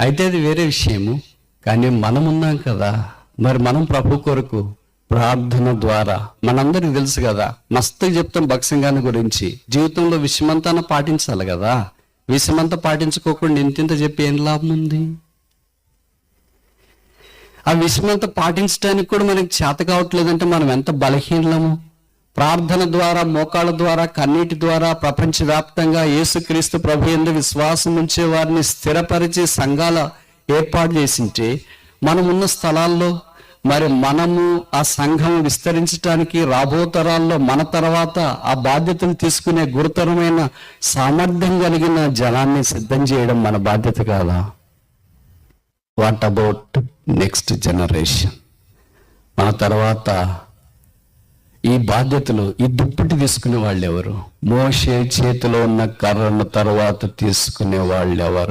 అయితే అది వేరే విషయము. కానీ మనం ఉన్నాం కదా. మరి మనం ప్రభు కొరకు ప్రార్థన ద్వారా మనందరికి తెలుసు కదా. మస్తు చెప్తాం భక్సింగాన్ని గురించి. జీవితంలో విషమంతాన పాటించాలి కదా. విషమంతా పాటించుకోకుండా ఇంతింత చెప్పి ఏం లాభం ఉంది? ఆ విషమంతా పాటించడానికి కూడా మనకి చేత కావట్లేదంటే మనం ఎంత బలహీనలము? ప్రార్థన ద్వారా మోకాళ్ళ ద్వారా కన్నీటి ద్వారా ప్రపంచవ్యాప్తంగా యేసుక్రీస్తు ప్రభు ఎందు విశ్వాసం ఉంచే వారిని స్థిరపరిచి సంఘాల ఏర్పాటు చేసింటే మనం ఉన్న స్థలాల్లో మరి మనము ఆ సంఘం విస్తరించడానికి రాబో తరాల్లో మన తర్వాత ఆ బాధ్యతను తీసుకునే గురుతరమైన సామర్థ్యం కలిగిన జనాన్ని సిద్ధం చేయడం మన బాధ్యత కాదా? వాట్ అబౌట్ నెక్స్ట్ జనరేషన్ మన తర్వాత ఈ బాధ్యతలు ఈ దుప్పటి తీసుకునే వాళ్ళు ఎవరు మోషే చేతిలో ఉన్న కర్రను తర్వాత తీసుకునే వాళ్ళు ఎవరు